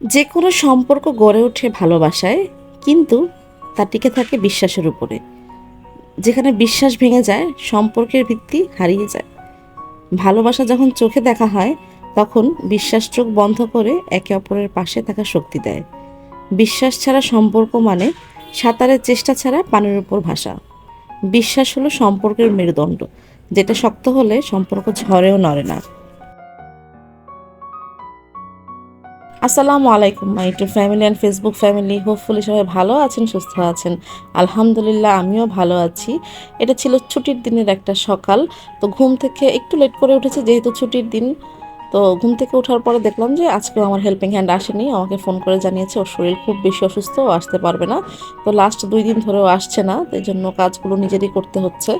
যে কোনো সম্পর্ক গড়ে ওঠে ভালোবাসায়, কিন্তু তা টিকে থাকে বিশ্বাসের উপরে। যেখানে বিশ্বাস ভেঙে যায়, সম্পর্কের ভিত্তি হারিয়ে যায়। ভালোবাসা যখন চোখে দেখা হয়, তখন বিশ্বাস চোখ বন্ধ করে একে অপরের পাশে থাকা শক্তি দেয়। বিশ্বাস ছাড়া সম্পর্ক মানে সাঁতারের চেষ্টা ছাড়া পানির উপর ভাষা বিশ্বাস হলো সম্পর্কের মেরুদণ্ড, যেটা শক্ত হলে সম্পর্ক ঝড়েও নড়ে না। আসসালামু আলাইকুম my to family and Facebook family hopefully সবাই ভালো আছেন, সুস্থ আছেন। আলহামদুলিল্লাহ, আমিও ভালো আছি। এটা ছিল ছুটির দিনের একটা সকাল। তো ঘুম থেকে একটু লেট করে উঠেছে, যেহেতু ছুটির দিন, তো ঘুম থেকে ওঠার পরে দেখলাম যে আজকেও আমার হেল্পিং হ্যান্ড আসেনি। আমাকে ফোন করে জানিয়েছে, ওর শরীর খুব বেশি অসুস্থ, ও আসতে পারবে না। তো লাস্ট দুই দিন ধরেও আসছে না তাই জন্য কাজগুলো নিজেরই করতে হচ্ছে।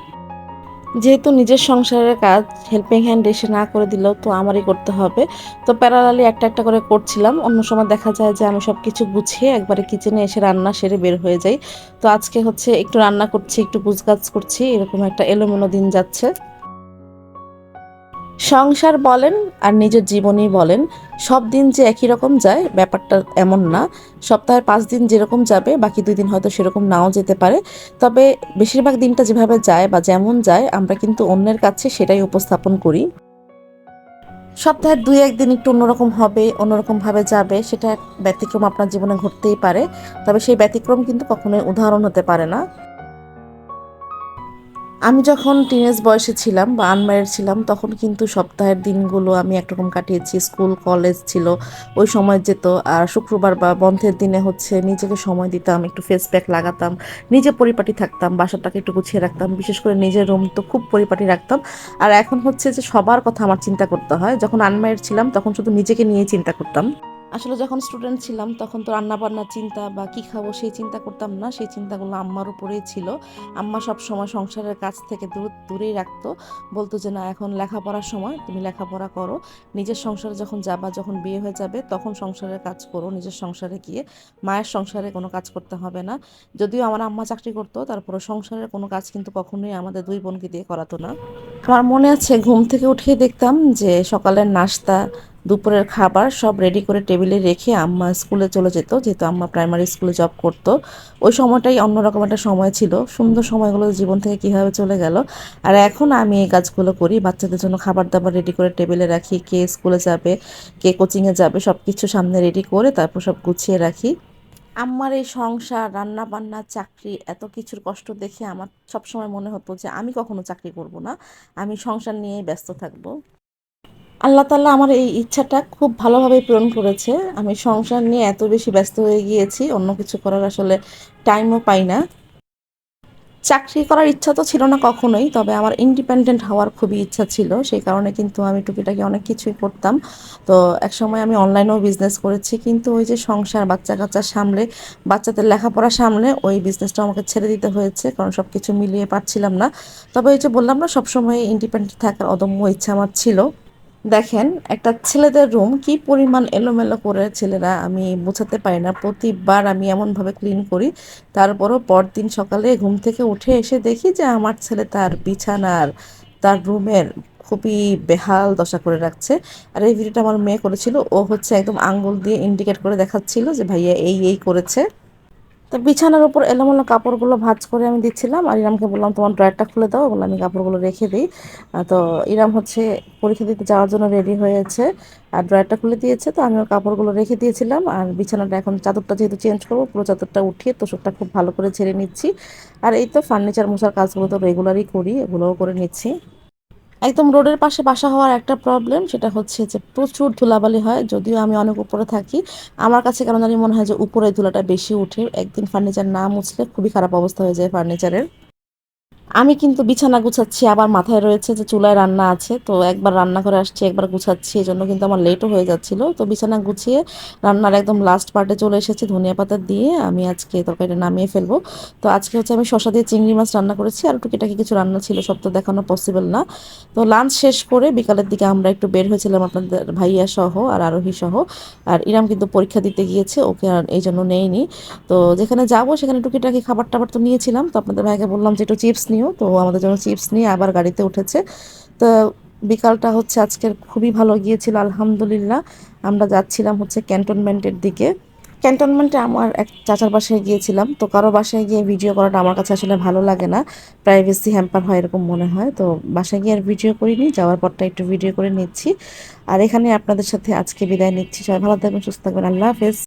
যেহেতু নিজের সংসারের কাজ হেল্পিং হ্যান্ড এসে না করে দিলেও তো আমারই করতে হবে। তো প্যারালালি একটা একটা করে করছিলাম। অন্য সময় দেখা যায় যে আমি সব কিছু গুছিয়ে একবারে কিচেনে এসে রান্না সেরে বের হয়ে যাই। তো আজকে হচ্ছে একটু রান্না করছি, একটু গুজগাছ করছি, এরকম একটা এলোমেলো দিন যাচ্ছে। সংসার বলেন আর নিজের জীবনই বলেন, সব দিন যে একই রকম যায়, ব্যাপারটা এমন না। সপ্তাহের পাঁচ দিন যেরকম যাবে, বাকি দুই দিন হয়তো সেরকম নাও যেতে পারে। তবে বেশিরভাগ দিনটা যেভাবে যায় বা যেমন যায়, আমরা কিন্তু অন্যের কাছে সেটাই উপস্থাপন করি। সপ্তাহের দুই একদিন একটু অন্যরকম হবে, অন্যরকম ভাবে যাবে, সেটা ব্যতিক্রম আপনার জীবনে ঘটতেই পারে। তবে সেই ব্যতিক্রম কিন্তু কখনোই উদাহরণ হতে পারে না। আমি যখন টিনেজ বয়সে ছিলাম বা আনম্যারিড ছিলাম, তখন কিন্তু সপ্তাহের দিনগুলো আমি একরকম কাটিয়েছি। স্কুল কলেজ ছিল, ওই সময় যেত। আর শুক্রবার বা বন্ধের দিনে হচ্ছে নিজেকে সময় দিতাম, একটু ফেস প্যাক লাগাতাম, নিজে পরিপাটি থাকতাম, বাসাটাকে একটু গুছিয়ে রাখতাম। বিশেষ করে নিজের রুম তো খুব পরিপাটি রাখতাম। আর এখন হচ্ছে যে সবার কথা আমার চিন্তা করতে হয়। যখন আনম্যারিড ছিলাম, তখন শুধু নিজেকে নিয়ে চিন্তা করতাম। আসলে যখন স্টুডেন্ট ছিলাম, তখন তো রান্না বান্নার চিন্তা বা কি খাব সেই চিন্তা করতাম না। সেই চিন্তাগুলো আম্মার উপরেই ছিল। আম্মা সব সময় সংসারের কাছ থেকে দূর, দূরেই রাখতো। বলতো যে, না, এখন লেখাপড়ার সময়, তুমি লেখাপড়া করো। নিজের সংসারে যখন যাবা, যখন বিয়ে হয়ে যাবে, তখন সংসারের কাজ করো। নিজের সংসারে গিয়ে মায়ের সংসারে কোনো কাজ করতে হবে না। যদিও আমার আম্মা চাকরি করতো তারপরে সংসারের কোনো কাজ কিন্তু কখনোই আমাদের দুই বোনকে দিয়ে করাতো না। আমার মনে আছে, ঘুম থেকে উঠে দেখতাম যে, সকালের নাস্তা দুপুরের খাবার সব রেডি করে টেবিলে রেখে আম্মা স্কুলে চলে যেত, যেহেতু আম্মা প্রাইমারি স্কুলে জব করতো। ওই সময়টাই অন্যরকম একটা সময় ছিল। সুন্দর সময়গুলো জীবন থেকে কীভাবে চলে গেল। আর এখন আমি এই কাজগুলো করি, বাচ্চাদের জন্য খাবার দাবার রেডি করে টেবিলে রাখি, কে স্কুলে যাবে, কে কোচিংয়ে যাবে সব কিছু সামনে রেডি করে তারপর সব গুছিয়ে রাখি। আমার এই সংসার রান্না বান্না চাকরি, এত কিছুর কষ্ট দেখে আমার সবসময় মনে হতো যে আমি কখনো চাকরি করব না। আমি সংসার নিয়েই ব্যস্ত থাকব। আল্লাহ তাল্লাহ আমার এই ইচ্ছাটা খুব ভালোভাবে পূরণ করেছে। আমি সংসার নিয়ে এত বেশি ব্যস্ত হয়ে গিয়েছি, অন্য কিছু করার আসলে টাইমও পাই না। চাকরি করার ইচ্ছা তো ছিল না কখনোই, তবে আমার ইন্ডিপেন্ডেন্ট হওয়ার খুবই ইচ্ছা ছিল। সেই কারণে কিন্তু আমি টুকিটাকি অনেক কিছুই করতাম। তো এক সময় আমি অনলাইনেও বিজনেস করেছি, কিন্তু ওই যে সংসার বাচ্চা কাচ্চা সামলে, বাচ্চাদের লেখাপড়া সামলে, ওই বিজনেসটা আমাকে ছেড়ে দিতে হয়েছে, কারণ সব কিছু মিলিয়ে পারছিলাম না। তবে ওই যে বললাম না, সবসময় ইন্ডিপেন্ডেন্ট থাকার অদম্য ইচ্ছা আমার ছিল। দেখেন, একটা ছেলেদের রুম কি পরিমাণ এলোমেলো করে ছেলেরা আমি বোঝাতে পারি না। প্রতিবার আমি এমনভাবে ক্লিন করি, তারপরও পরদিন সকালে ঘুম থেকে উঠে এসে দেখি যে আমার ছেলে তার বিছানার তার রুমের খুবই বেহাল দশা করে রাখছে। আর এই ভিডিওটা আমার মেয়ে করেছিল, ও হচ্ছে একদম আঙ্গুল দিয়ে ইন্ডিকেট করে দেখাচ্ছিল যে ভাইয়া এই এই করেছে। তো বিছানার উপর এলোমেলো কাপড়গুলো ভাঁজ করে আমি দিচ্ছিলাম আর ইরামকে বললাম, তোমার ড্রয়ারটা খুলে দাও। বললাম, আমি কাপড়গুলো রেখে দিই। তো ইরাম হচ্ছে পরীক্ষা দিতে যাওয়ার জন্য রেডি হয়েছে আর ড্রয়ারটা খুলে দিয়েছে, তো আমি কাপড়গুলো রেখে দিয়েছিলাম আর বিছানাটা এখন চাদরটা যেহেতু চেঞ্জ করব, পুরো চাদরটা উঠিয়ে তোষকটা খুব ভালো করে ছেড়ে নিচ্ছি। আর এই তো ফার্নিচার মোছার কাজগুলো তো রেগুলারই করি, এগুলোও করে নিচ্ছি। একদম রোডের পাশে বাসা হওয়ার একটা প্রবলেম সেটা হচ্ছে যে প্রচুর ধুলাবালি হয়, যদিও আমি অনেক উপরে থাকি। আমার কাছে কেন জানি মনে হয় যে উপরে ধুলাটা বেশি উঠে একদিন ফার্নিচার না মুছলে খুবই খারাপ অবস্থা হয়ে যায় ফার্নিচারের আমি কিন্তু বিছানা গুছাচ্ছি, আবার মাথায় রয়েছে যে চুলায় রান্না আছে, তো একবার রান্না করে আসছি, একবার গুছাচ্ছি, এই জন্য কিন্তু আমার লেটও হয়ে যাচ্ছিল। তো বিছানা গুছিয়ে রান্নার একদম লাস্ট পার্টে চলে এসেছি, ধনিয়া পাতা দিয়ে আমি আজকে তরকারিটা নামিয়ে ফেলব। তো আজকে হচ্ছে আমি শশা দিয়ে চিংড়ি মাছ রান্না করেছি, আর টুকিটাকি কিছু রান্না ছিল, সব তো দেখানো পসিবল না। তো লাঞ্চ শেষ করে বিকালের দিকে আমরা একটু বের হয়েছিলাম আপনাদের ভাইয়া সহ আর আরোহী সহ, আর ইরাম কিন্তু পরীক্ষা দিতে গিয়েছে, ওকে আর এই জন্য নেইনি তো যেখানে যাব সেখানে টুকিটাকি খাবার টাবার তো নিয়েছিলাম, তো আপনাদের ভাইকে বললাম যে একটু চিপস নিও। তো আমাদের জন্য চিপস নিয়ে আবার গাড়িতে উঠেছে। তো বিকালটা হচ্ছে আজকের খুবই ভালো গিয়েছিল, আলহামদুলিল্লাহ। আমরা যাচ্ছিলাম হচ্ছে ক্যান্টনমেন্টের দিকে। ক্যান্টনমেন্টে আমার এক চাচার বাসায় গিয়েছিলাম। তো কারও বাসায় গিয়ে ভিডিও করাটা আমার কাছে আসলে ভালো লাগে না। প্রাইভেসি হ্যাম্পার হয় এরকম মনে হয়। তো বাসায় গিয়ে আর ভিডিও করিনি। যাওয়ার পরটা একটু ভিডিও করে নিচ্ছি। আর এখানে আপনাদের সাথে আজকে বিদায় নিচ্ছি। সবাই ভালো থাকবেন, সুস্থ থাকবেন। আল্লাহ হাফেজ।